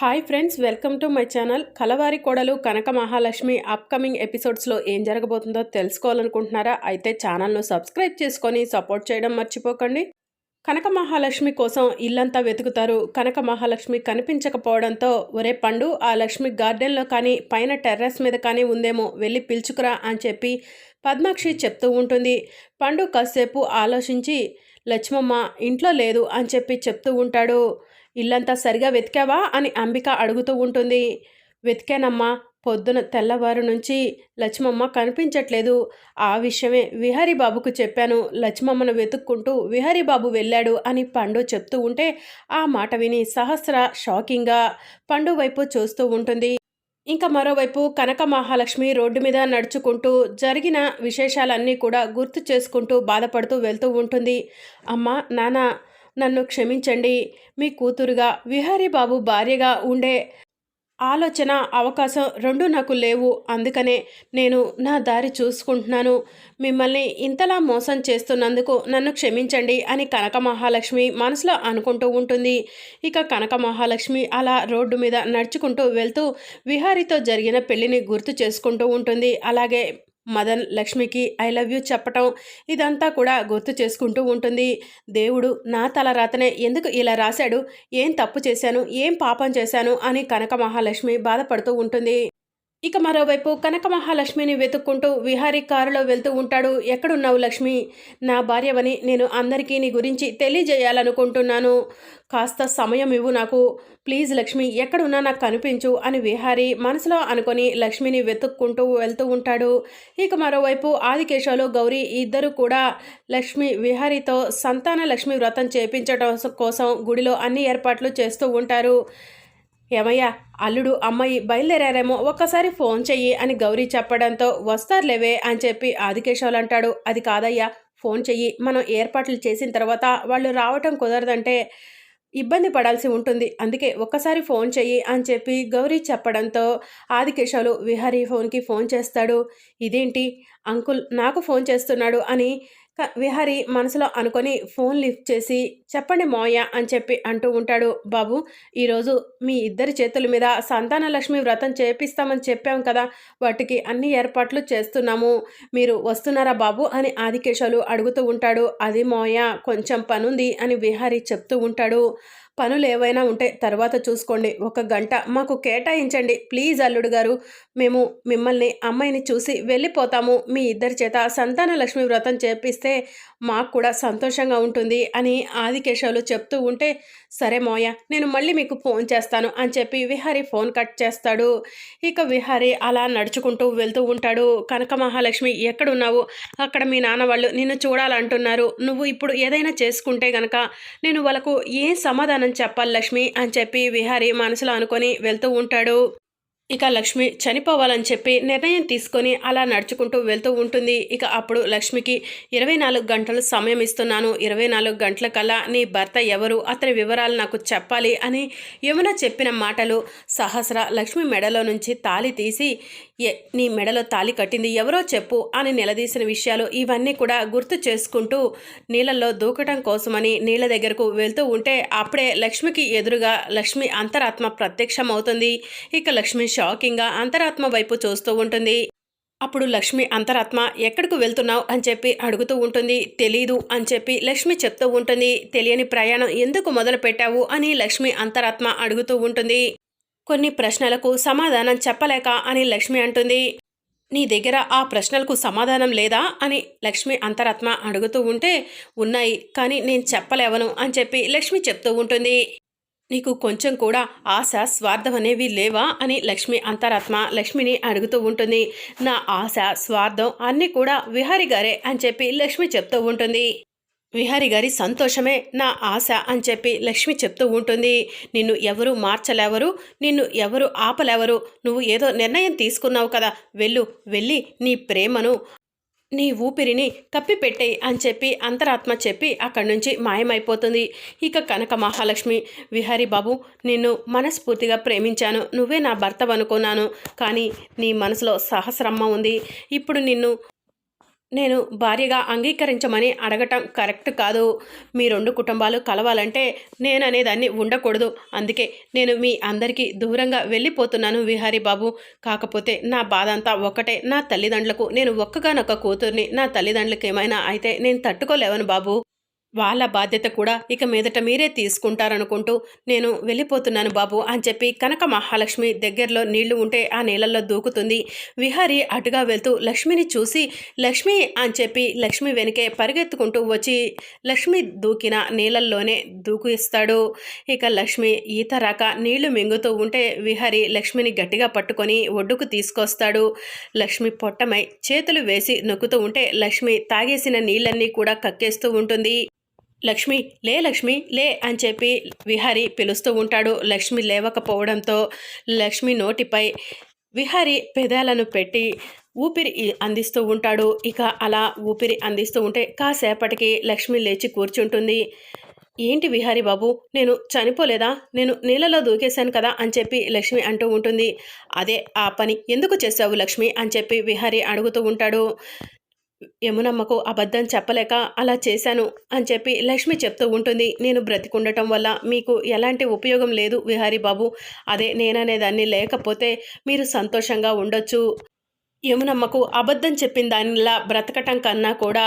Hi friends welcome to my channel Kalavari Kodalu Kanaka Mahalakshmi upcoming ఎపిసోడ్స్లో ఏం జరగబోతుందో తెలుసుకోవాలనుకుంటున్నారా? అయితే ఛానల్ను సబ్స్క్రైబ్ చేసుకొని సపోర్ట్ చేయడం మర్చిపోకండి. కనక మహాలక్ష్మి కోసం ఇల్లంతా వెతుకుతారు. కనక మహాలక్ష్మి కనిపించకపోవడంతో ఒరే పండు ఆ లక్ష్మి గార్డెన్లో కానీ పైన టెర్రస్ మీద కానీ ఉందేమో వెళ్ళి పిలుచుకురా అని చెప్పి పద్మాక్షి చెప్తూ ఉంటుంది. పండు కాసేపు ఆలోచించి లక్ష్మమ్మ ఇంట్లో లేదు అని చెప్పి చెప్తూ ఉంటాడు. ఇల్లంతా సరిగా వెతికావా అని అంబిక అడుగుతూ ఉంటుంది. వెతికానమ్మా పొద్దున తెల్లవారు నుంచి లక్ష్మమ్మ కనిపించట్లేదు. ఆ విషయమే విహరి బాబుకు చెప్పాను. లక్ష్మమ్మను వెతుక్కుంటూ విహారీ బాబు వెళ్ళాడు అని పండు చెప్తూ ఉంటే ఆ మాట విని సహస్ర షాకింగ్గా పండు వైపు చూస్తూ ఉంటుంది. ఇంకా మరోవైపు కనక మహాలక్ష్మి రోడ్డు మీద నడుచుకుంటూ జరిగిన విశేషాలన్నీ కూడా గుర్తు చేసుకుంటూ బాధపడుతూ వెళ్తూ ఉంటుంది. అమ్మ నాన్న నన్ను క్షమించండి. మీ కూతురుగా విహారీబాబు భార్యగా ఉండే ఆలోచన అవకాశం రెండు నాకు లేవు. అందుకనే నేను నా దారి చూసుకుంటున్నాను. మిమ్మల్ని ఇంతలా మోసం చేస్తున్నందుకు నన్ను క్షమించండి అని కనక మహాలక్ష్మి మనసులో అనుకుంటూ ఉంటుంది. ఇక కనక మహాలక్ష్మి అలా రోడ్డు మీద నడుచుకుంటూ వెళ్తూ విహారీతో జరిగిన పెళ్ళిని గుర్తు చేసుకుంటూ ఉంటుంది. అలాగే మదన్ లక్ష్మికి ఐ లవ్ యూ చెప్పటం ఇదంతా కూడా గుర్తు చేసుకుంటూ ఉంటుంది. దేవుడు నా తల రాతనే ఎందుకు ఇలా రాశాడు? ఏం తప్పు చేశాను? ఏం పాపం చేశాను? అని కనక మహాలక్ష్మి బాధపడుతూ ఉంటుంది. ఇక మరోవైపు కనక మహాలక్ష్మిని వెతుక్కుంటూ విహారీ కారులో వెళ్తూ ఉంటాడు. ఎక్కడున్నావు లక్ష్మి? నా భార్యవని నేను అందరికీ నీ గురించి తెలియజేయాలనుకుంటున్నాను. కాస్త సమయం ఇవ్వు నాకు. ప్లీజ్ లక్ష్మి ఎక్కడున్నా నాకు కనిపించు అని విహారి మనసులో అనుకొని లక్ష్మిని వెతుక్కుంటూ వెళ్తూ ఉంటాడు. ఇక మరోవైపు ఆదికేశవులు గౌరీ ఇద్దరు కూడా లక్ష్మి విహారీతో సంతాన లక్ష్మి వ్రతం చేపించడం కోసం గుడిలో అన్ని ఏర్పాట్లు చేస్తూ ఉంటారు. ఏమయ్యా? అల్లుడు అమ్మాయి బయలుదేరారేమో ఒక్కసారి ఫోన్ చెయ్యి అని గౌరీ చెప్పడంతో వస్తారులేవే అని చెప్పి ఆదికేశవులు అంటాడు అది కాదయ్యా ఫోన్ చెయ్యి. మనం ఏర్పాట్లు చేసిన తర్వాత వాళ్ళు రావటం కుదరదంటే ఇబ్బంది పడాల్సి ఉంటుంది. అందుకే ఒక్కసారి ఫోన్ చెయ్యి అని చెప్పి గౌరీ చెప్పడంతో ఆదికేశవులు విహారీ ఫోన్కి ఫోన్ చేస్తాడు. ఇదేంటి? అంకుల్ నాకు ఫోన్ చేస్తున్నాడు అని విహారి మనసులో అనుకొని ఫోన్ లిఫ్ట్ చేసి చెప్పండి మోయ అని చెప్పి అంటూ ఉంటాడు. బాబు ఈరోజు మీ ఇద్దరి చేతుల మీద సంతాన లక్ష్మి వ్రతం చేపిస్తామని చెప్పాం కదా వాటికి అన్ని ఏర్పాట్లు చేస్తున్నాము. మీరు వస్తున్నారా బాబు? అని ఆదికేశాలు అడుగుతూ ఉంటాడు. అది మోయ కొంచెం పనుంది అని విహారి చెప్తూ ఉంటాడు. పనులు ఏవైనా ఉంటే తర్వాత చూసుకోండి. ఒక గంట మాకు కేటాయించండి. ప్లీజ్ అల్లుడు గారు మేము మిమ్మల్ని అమ్మాయిని చూసి వెళ్ళిపోతాము. మీ ఇద్దరి చేత సంతాన లక్ష్మి వ్రతం చేపిస్తే మాకు కూడా సంతోషంగా ఉంటుంది అని ఆదికేశవులు చెప్తూ ఉంటే సరే మోయ నేను మళ్ళీ మీకు ఫోన్ చేస్తాను అని చెప్పి విహారీ ఫోన్ కట్ చేస్తాడు. ఇక విహారీ అలా నడుచుకుంటూ వెళ్తూ ఉంటాడు. కనక మహాలక్ష్మి ఎక్కడున్నావు? అక్కడ మీ నాన్న వాళ్ళు నిన్ను చూడాలంటున్నారు. నువ్వు ఇప్పుడు ఏదైనా చేసుకుంటే గనక నేను వాళ్ళకు ఏ సమాధానం చెప్పాలి లక్ష్మి అని చెప్పి విహారీ మనసులో అనుకొని వెళ్తూ ఉంటాడు. ఇక లక్ష్మి చనిపోవాలని చెప్పి నిర్ణయం తీసుకొని అలా నడుచుకుంటూ వెళ్తూ ఉంటుంది. ఇక అప్పుడు లక్ష్మికి ఇరవై నాలుగు గంటలు సమయం ఇస్తున్నాను. ఇరవై నాలుగు గంటల కల్లా నీ భర్త ఎవరు? అతని వివరాలు నాకు చెప్పాలి అని యమున చెప్పిన మాటలు సహస్ర లక్ష్మి మెడలో నుంచి తాలి తీసి నీ మెడలో తాలి కట్టింది ఎవరో చెప్పు అని నిలదీసిన విషయాలు ఇవన్నీ కూడా గుర్తు చేసుకుంటూ నీళ్ళల్లో దూకటం కోసమని నీళ్ళ దగ్గరకు వెళ్తూ ఉంటే అప్పుడే లక్ష్మికి ఎదురుగా లక్ష్మి అంతరాత్మ ప్రత్యక్షమవుతుంది. ఇక లక్ష్మి షాకింగ్గా అంతరాత్మ వైపు చూస్తూ ఉంటుంది. అప్పుడు లక్ష్మి అంతరాత్మ ఎక్కడికి వెళ్తున్నావు అని చెప్పి అడుగుతూ ఉంటుంది. తెలీదు అని చెప్పి లక్ష్మి చెప్తూ ఉంటుంది. తెలియని ప్రయాణం ఎందుకు మొదలు పెట్టావు అని లక్ష్మి అంతరాత్మ అడుగుతూ ఉంటుంది. కొన్ని ప్రశ్నలకు సమాధానం చెప్పలేక అని లక్ష్మి అంటుంది. నీ దగ్గర ఆ ప్రశ్నలకు సమాధానం లేదా అని లక్ష్మి అంతరాత్మ అడుగుతూ ఉంటే ఉన్నాయి కానీ నేను చెప్పలేవను అని చెప్పి లక్ష్మి చెప్తూ ఉంటుంది. నీకు కొంచెం కూడా ఆశ స్వార్థం అనేవి లేవా? అని లక్ష్మి అంతరాత్మ లక్ష్మిని అడుగుతూ ఉంటుంది. నా ఆశ స్వార్థం అన్నీ కూడా విహారి గారే అని చెప్పి లక్ష్మి చెప్తూ ఉంటుంది. విహారి గారి సంతోషమే నా ఆశ అని చెప్పి లక్ష్మి చెప్తూ ఉంటుంది. నిన్ను ఎవరు మార్చలేవరు? నిన్ను ఎవరు ఆపలేవరు? నువ్వు ఏదో నిర్ణయం తీసుకున్నావు కదా. వెళ్ళు వెళ్ళి నీ ప్రేమను నీ ఊపిరిని కప్పిపెట్టేయి అని చెప్పి అంతరాత్మ చెప్పి అక్కడి నుంచి మాయమైపోతుంది. ఇక కనక మహాలక్ష్మి విహారీ బాబు నిన్ను మనస్ఫూర్తిగా ప్రేమించాను. నువ్వే నా భర్త అనుకున్నాను కానీ నీ మనసులో సహస్రమ్మ ఉంది. ఇప్పుడు నిన్ను నేను భార్యగా అంగీకరించమని అడగటం కరెక్ట్ కాదు. మీ రెండు కుటుంబాలు కలవాలంటే నేను అనేదాన్ని ఉండకూడదు. అందుకే నేను మీ అందరికీ దూరంగా వెళ్ళిపోతున్నాను విహారీ బాబు కాకపోతే నా బాధ అంతా ఒక్కటే. నా తల్లిదండ్రులకు నేను ఒక్కగానొక్క కూతుర్ని నా తల్లిదండ్రులకు ఏమైనా అయితే నేను తట్టుకోలేవను బాబు. వాళ్ళ బాధ్యత కూడా ఇక మీదట మీరే తీసుకుంటారనుకుంటూ నేను వెళ్ళిపోతున్నాను బాబు అని చెప్పి కనక మహాలక్ష్మి దగ్గరలో నీళ్ళు ఉంటే ఆ నీళ్ళల్లో దూకుతుంది. విహారి అటుగా వెళ్తూ లక్ష్మిని చూసి లక్ష్మి అని చెప్పి లక్ష్మి వెనకే పరిగెత్తుకుంటూ వచ్చి లక్ష్మి దూకిన నీళ్ళల్లోనే దూకిస్తాడు. ఇక లక్ష్మి ఈత రాక నీళ్ళు మింగుతూ ఉంటే విహారి లక్ష్మిని గట్టిగా పట్టుకొని ఒడ్డుకు తీసుకొస్తాడు. లక్ష్మి పొట్టమై చేతులు వేసి నొక్కుతూ ఉంటే లక్ష్మి తాగేసిన నీళ్ళన్నీ కూడా కక్కేస్తూ ఉంటుంది. లక్ష్మి లే లక్ష్మి లే అని చెప్పి విహారి పిలుస్తూ ఉంటాడు. లక్ష్మి లేవకపోవడంతో లక్ష్మి నోటిపై విహారి పెదాలను పెట్టి ఊపిరి అందిస్తూ ఉంటాడు. ఇక అలా ఊపిరి అందిస్తూ ఉంటే కాసేపటికి లక్ష్మి లేచి కూర్చుంటుంది. ఏంటి విహారీ బాబు నేను చనిపోలేదా? నేను నీళ్ళలో దూకేశాను కదా అని చెప్పి లక్ష్మి అంటూ ఉంటుంది. అదే ఆ పని ఎందుకు చేసావు లక్ష్మి? అని చెప్పి విహారీ అడుగుతూ ఉంటాడు. యమునమ్మకు అబద్ధం చెప్పలేక అలా చేశాను అని చెప్పి లక్ష్మి చెప్తూ ఉంటుంది. నేను బ్రతికుండటం వల్ల మీకు ఎలాంటి ఉపయోగం లేదు విహారీ బాబు అదే నేననేదాన్ని లేకపోతే మీరు సంతోషంగా ఉండొచ్చు. యమునమ్మకు అబద్ధం చెప్పిన దానిలా బ్రతకటం కన్నా కూడా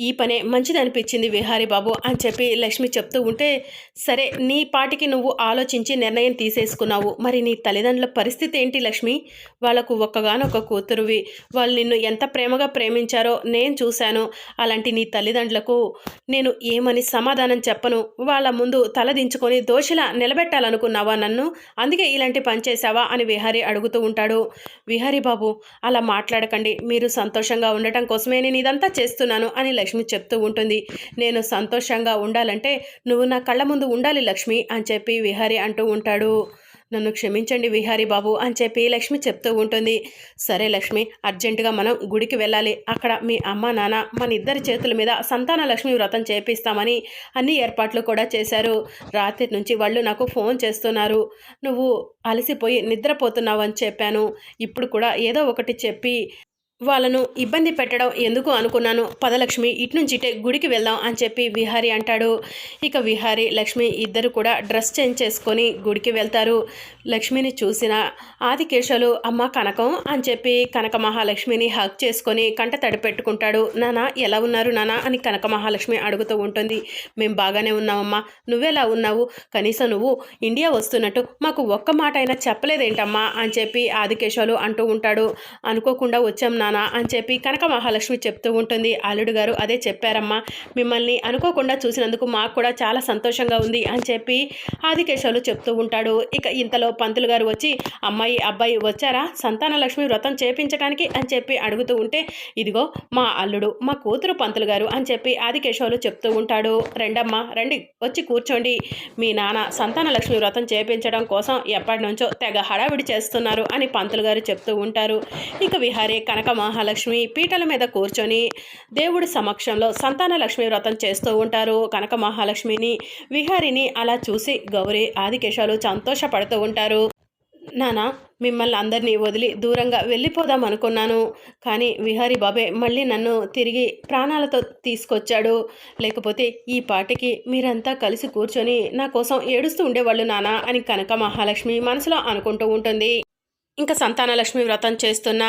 ఈ పనే మంచిదనిపించింది విహారీ బాబు అని చెప్పి లక్ష్మి చెప్తూ ఉంటే సరే నీ పాటికి నువ్వు ఆలోచించి నిర్ణయం తీసేసుకున్నావు. మరి నీ తల్లిదండ్రుల పరిస్థితి ఏంటి లక్ష్మి? వాళ్ళకు ఒక్కగానొక్క కూతురువి. వాళ్ళు నిన్ను ఎంత ప్రేమగా ప్రేమించారో నేను చూశాను. అలాంటి నీ తల్లిదండ్రులకు నేను ఏమని సమాధానం చెప్పను? వాళ్ళ ముందు తలదించుకొని దోషిలా నిలబెట్టాలనుకున్నావా నన్ను? అందుకే ఇలాంటి పని చేశావా? అని విహారీ అడుగుతూ ఉంటాడు. విహారీ బాబు అలా మాట్లాడకండి. మీరు సంతోషంగా ఉండటం కోసమే నేను ఇదంతా చేస్తున్నాను అని లక్ష్మి చెప్తూ ఉంటుంది. నేను సంతోషంగా ఉండాలంటే నువ్వు నా కళ్ళ ముందు ఉండాలి లక్ష్మి అని చెప్పి విహారీ అంటూ ఉంటాడు. నన్ను క్షమించండి విహారీ బాబు అని చెప్పి లక్ష్మి చెప్తూ ఉంటుంది. సరే లక్ష్మి అర్జెంటుగా మనం గుడికి వెళ్ళాలి. అక్కడ మీ అమ్మ నాన్న మన ఇద్దరి చేతుల మీద సంతాన లక్ష్మి వ్రతం చేపిస్తామని అన్ని ఏర్పాట్లు కూడా చేశారు. రాత్రి నుంచి వాళ్ళు నాకు ఫోన్ చేస్తున్నారు. నువ్వు అలసిపోయి నిద్రపోతున్నావు అని చెప్పాను. ఇప్పుడు కూడా ఏదో ఒకటి చెప్పి వాళ్ళను ఇబ్బంది పెట్టడం ఎందుకు అనుకున్నాను? పదలక్ష్మి ఇటు నుంచి ఇటే గుడికి వెళ్దాం అని చెప్పి విహారి అంటాడు. ఇక విహారి లక్ష్మి ఇద్దరు కూడా డ్రెస్ చేంజ్ చేసుకొని గుడికి వెళ్తారు. లక్ష్మిని చూసిన ఆదికేశాలు అమ్మ కనకం అని చెప్పి కనక మహాలక్ష్మిని హక్ చేసుకొని కంట తడి పెట్టుకుంటాడు. నానా ఎలా ఉన్నారు నానా? అని కనక మహాలక్ష్మి అడుగుతూ ఉంటుంది. మేము బాగానే ఉన్నామమ్మా. నువ్వెలా ఉన్నావు? కనీసం నువ్వు ఇండియా వస్తున్నట్టు మాకు ఒక్క మాట అయినా చెప్పలేదేంటమ్మా? అని చెప్పి ఆదికేశాలు అంటూ ఉంటాడు. అనుకోకుండా వచ్చాం నానా అని చెప్పి కనక మహాలక్ష్మి చెప్తూ ఉంటుంది. అల్లుడు గారు అదే చెప్పారమ్మా మిమ్మల్ని అనుకోకుండా చూసినందుకు మాకు కూడా చాలా సంతోషంగా ఉంది అని చెప్పి ఆదికేశవులు చెప్తూ ఉంటాడు. ఇక ఇంతలో పంతులు గారు వచ్చి అమ్మాయి అబ్బాయి వచ్చారా? సంతాన లక్ష్మి వ్రతం చేపించడానికి అని చెప్పి అడుగుతూ ఉంటే ఇదిగో మా అల్లుడు మా కూతురు పంతులు గారు అని చెప్పి ఆదికేశవులు చెప్తూ ఉంటాడు. రెండమ్మ రండి వచ్చి కూర్చోండి. మీ నాన్న సంతాన లక్ష్మి వ్రతం చేపించడం కోసం ఎప్పటి నుంచో తెగ హడావిడి చేస్తున్నారు అని పంతులు గారు చెప్తూ ఉంటారు. ఇక విహారీ కనక మహాలక్ష్మి పీటల మీద కూర్చొని దేవుడి సమక్షంలో సంతాన లక్ష్మి వ్రతం చేస్తూ ఉంటారు. కనక మహాలక్ష్మిని విహారిని అలా చూసి గౌరీ ఆదికేశాలు సంతోషపడుతూ ఉంటారు. నానా మిమ్మల్ని అందరినీ వదిలి దూరంగా వెళ్ళిపోదాం అనుకున్నాను. కానీ విహారీ బాబే మళ్ళీ నన్ను తిరిగి ప్రాణాలతో తీసుకొచ్చాడు. లేకపోతే ఈ పాటికి మీరంతా కలిసి కూర్చొని నా కోసం ఏడుస్తూ ఉండేవాళ్ళు నానా అని కనక మహాలక్ష్మి మనసులో అనుకుంటూ ఉంటుంది. ఇంకా సంతానలక్ష్మి వ్రతం చేస్తున్న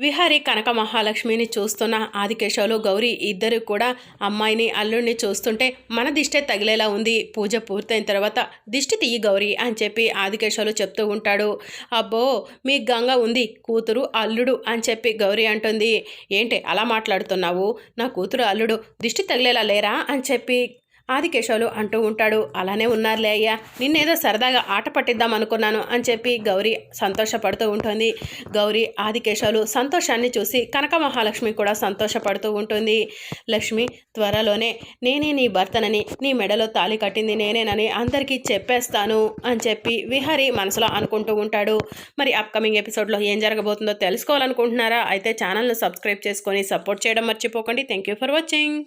విహారి కనక మహాలక్ష్మిని చూస్తున్న ఆదికేశవులు గౌరీ ఇద్దరు కూడా అమ్మాయిని అల్లుడిని చూస్తుంటే మన దిష్టే తగిలేలా ఉంది. పూజ పూర్తయిన తర్వాత దిష్టి తీయి గౌరీ అని చెప్పి ఆదికేశవులు చెప్తూ ఉంటాడు. అబ్బో మీ గంగ ఉంది కూతురు అల్లుడు అని చెప్పి గౌరీ అంటుంది. ఏంటి అలా మాట్లాడుతున్నావు? నా కూతురు అల్లుడు దిష్టి తగిలేలా లేరా అని చెప్పి ఆదికేశవులు అంటూ ఉంటాడు. అలానే ఉన్నారులే అయ్యా. నిన్నేదో సరదాగా ఆట పట్టిద్దాం అనుకున్నాను అని చెప్పి గౌరీ సంతోషపడుతూ ఉంటుంది. గౌరీ ఆదికేశవులు సంతోషాన్ని చూసి కనక మహాలక్ష్మి కూడా సంతోషపడుతూ ఉంటుంది. లక్ష్మి త్వరలోనే నేనే నీ భర్తనని నీ మెడలో తాళి కట్టింది నేనేనని అందరికీ చెప్పేస్తాను అని చెప్పి విహారి మనసులో అనుకుంటూ ఉంటాడు. మరి అప్కమింగ్ ఎపిసోడ్లో ఏం జరగబోతుందో తెలుసుకోవాలనుకుంటున్నారా? అయితే ఛానల్ను సబ్స్క్రైబ్ చేసుకొని సపోర్ట్ చేయడం మర్చిపోకండి. Thank you for watching